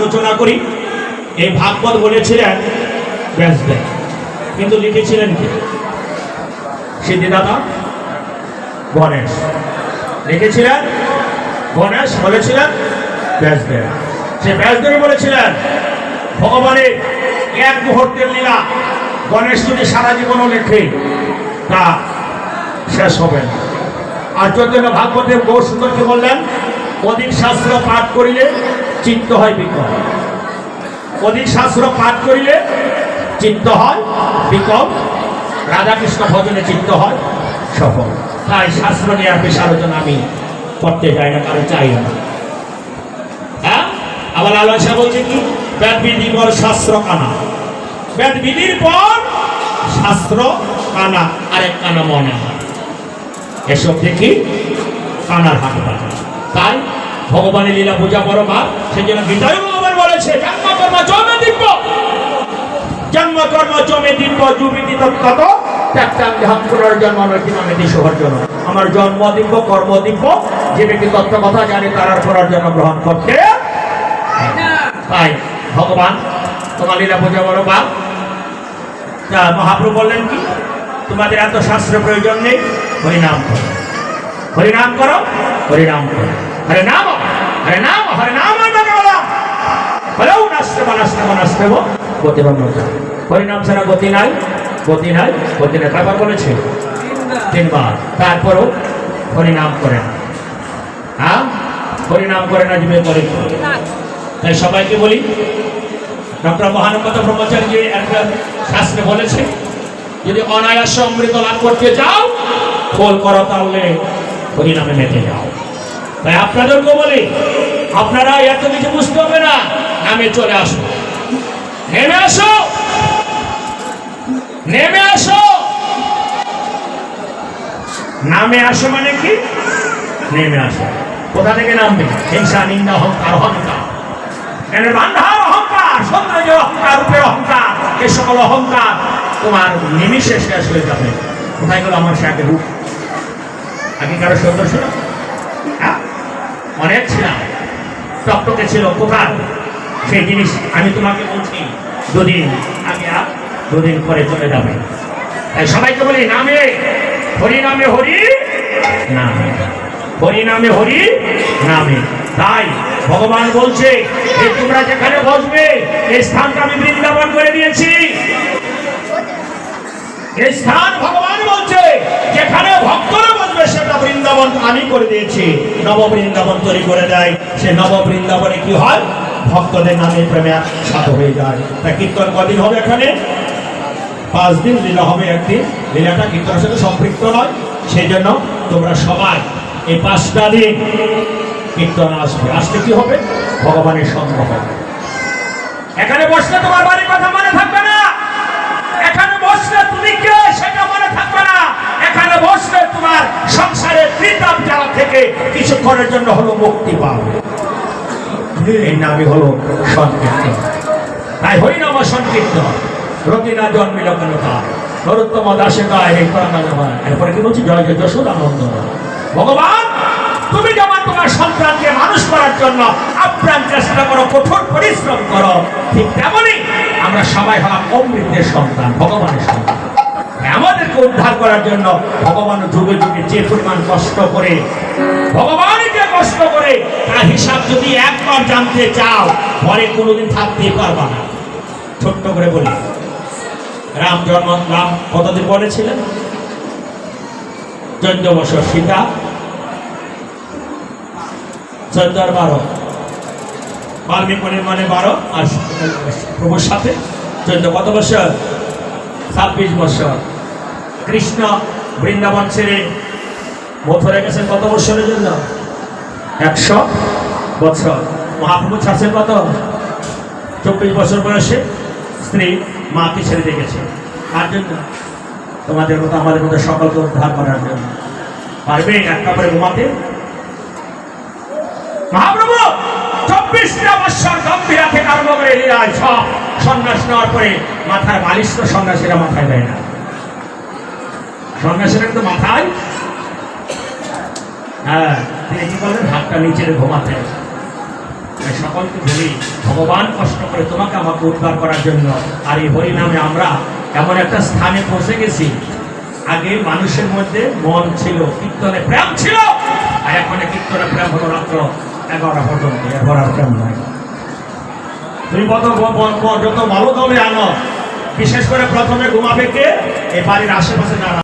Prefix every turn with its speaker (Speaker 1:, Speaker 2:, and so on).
Speaker 1: আলোচনা করি। এই ভাগবত বলেছিলেন ব্যাসদেব। কিন্তু লিখেছিলেন কি? সিদ্ধিদাতা গণেশ। লিখেছিলেন গণেশ, বলেছিলেন ব্যাসদেব। সে ব্যাসদেব বলেছিলেন ভগবানের এক মুহূর্তের লীলা, গণেশ যদি সারা জীবনও লেখে, তা শেষ হবে আর চৈতন্য ভাগবতের গৌর সুন্দর কি বললেন, অধিক শাস্ত্র পাঠ করিলে চিত্ত হয় বিকল অধিক শাস্ত্র পাঠ করিলে চিত্ত হয় বিকল রাধাকৃষ্ণ ভজনে চিত্ত হয় সফল। তাই শাস্ত্র নিয়ে আর বেশি আলোচনা আমি করতে চাই না কারও চাই না। হ্যাঁ? আবার আলোচনা বলছে কি? বেদ বিধি পর শাস্ত্র কানা। বেদ বিধির পর শাস্ত্র কানা। আরেক কানা মনে হয়। এসব দেখি কানার হাট বাজে। তাই ভগবানের লীলা পূজা বড় মা। সেই জন্য গীতায় ভগবান বলেছে, জন্মকর্ম জমে দিব্য। জন্ম কর্ম জমে দিব্য আমার জন্ম দিব্য, কর্ম দিব্য। যে ব্যক্তি তত্ত্ব কথা জানে গ্রহণ করতে তাই ভগবান, তোমার লীলা পূজা বড় তা মহাপ্রভু বললেন কি? তোমাদের এত শাস্ত্র প্রয়োজন নেই। হরিনাম করো। হরিনাম করো হরিনাম করো। হরে নাম হরে নাম হরে নাম হলেও নাচতে বা নাচতে বা নাচতে গতি হরিনাম ছাড়া গতি নাই গতি নাই গতি নাই। কয়বার বলেছে? তিনবার। তারপরও হরিনাম করে না। হ্যাঁ হরিনাম করে না জিমে করে তাই সবাইকে বলি, ডক্টর মহানগত ব্রহ্মচারী একটা শাস্ত্রে বলেছে, যদি অনায়াসে অমৃত লাভ করতে চাও ফল করো তাহলে হরিনামে মেতে যাও। তাই আপনাদেরকে বলি আপনারা এত কিছু বুঝতে হবে না, নামে চলে আসো। নেমে আসো! নেমে আসো! নামে আসো মানে কি? নেমে আসো। কোথা থেকে নামবে? হিংসা, নিন্দা, অহংকার অহংকার। এর বান্ধার অহংকার? সৌন্দর্য অহংকার, রূপের অহংকার এই সকল অহংকার তোমার নিমিষে শেষ হয়ে যাবে। কোথায় গেল আমার সে আগে রূপ? আগে কারও সৌন্দর্য? অনেক ছিলাম। টকটকে ছিল কোথায় সেই জিনিস আমি তোমাকে বলছি, দুদিন আমি আর দুদিন পরে চলে যাবে। তাই সবাইকে বলি, নামে, হরি নামে হরি নামে। হরি নামে হরি, নামে। তাই ভগবান বলছে যে তোমরা যেখানে বসবে, এই স্থানটা আমি বৃন্দাবন করে দিয়েছি। এই স্থান ভগবান বলছে, যেখানে ভক্তরা বসবে, সেটা বৃন্দাবন আমি করে দিয়েছি। নব বৃন্দাবন তৈরি করে দেয়। সে নব বৃন্দাবনে কি হয়? ভক্তদের নামে প্রেমে সাত হয়ে যায়। তা কীর্তন কদিন হবে এখানে? পাঁচ দিন লীলা হবে একদিন। লীলাটা কীর্তনের সাথে সম্পৃক্ত নয়। সেই জন্য তোমরা সবাই এই পাঁচটা দিন কীর্তন আসবে। আসতে কি হবে? ভগবানের সঙ্গ হবে। এখানে বসলে তোমার বাড়ির সেটা মনে থাকবে না। এখানে তোমার সংসারের থেকে জন্য হলো মুক্তি এই নামই হলো তাই সংকীর্তন। রতিনা জন্মিল কেন নরোত্তম দাসে গায় এই এরপরে কি বলছি? জয় জয় যশোর আনন্দ ভগবান, তুমি যেমন তোমার সন্তানকে মানুষ করার জন্য আপ্রাণ চেষ্টা করো, কঠোর পরিশ্রম করো, ঠিক তেমনই আমরা সবাই হলাম অমৃতের সন্তান, ভগবানের সন্তান। আমাদেরকে উদ্ধার করার জন্য ভগবান যুগে যুগে যে পরিমাণ কষ্ট করে ভগবানকে কষ্ট করে, তার হিসাব যদি একবার জানতে চাও, পরে কোনোদিন থাকতে পারবা না। ছোট্ট করে বলি, রাম জন্ম, রাম কতদিন বলেছিলেন চোদ্দ বছর, সীতা। চোদ্দ বারো। বাল্মীকি মানে বারো আর প্রভুর সাথে। চোদ্দ কত বছর ছাব্বিশ বছর কৃষ্ণ বৃন্দাবন ছেড়ে মথুরে গেছেন কত বছরের জন্য? একশো বছর মহাপ্রভু ছাড়ছেন কত? চব্বিশ বছর বয়সে স্ত্রী মাকে ছেড়ে দিয়ে গেছে। তার জন্য? তোমাদের মতো আমাদের মতো সকলকে উদ্ধার করার জন্য। পারবে এক কাপড়ে ঘুমাতে? মহাপ্রভু! হ্যাঁ ভগবান কষ্ট করে তোমাকে আমাকে উদ্ধার করার জন্য আর এই হরিনামে আমরা এমন একটা স্থানে পৌঁছে গেছি। আগে মানুষের মধ্যে মন ছিল, কীর্তনে প্রেম ছিল, আর এখন কীর্তনে প্রেম হলো রাত্র এগারোটা পর্যন্ত এরপর আর কেমন নাই তুমি কত যত ভালো দলে আনো, বিশেষ করে প্রথমে ঘুমাবে কে? এ বাড়ির আশেপাশে যারা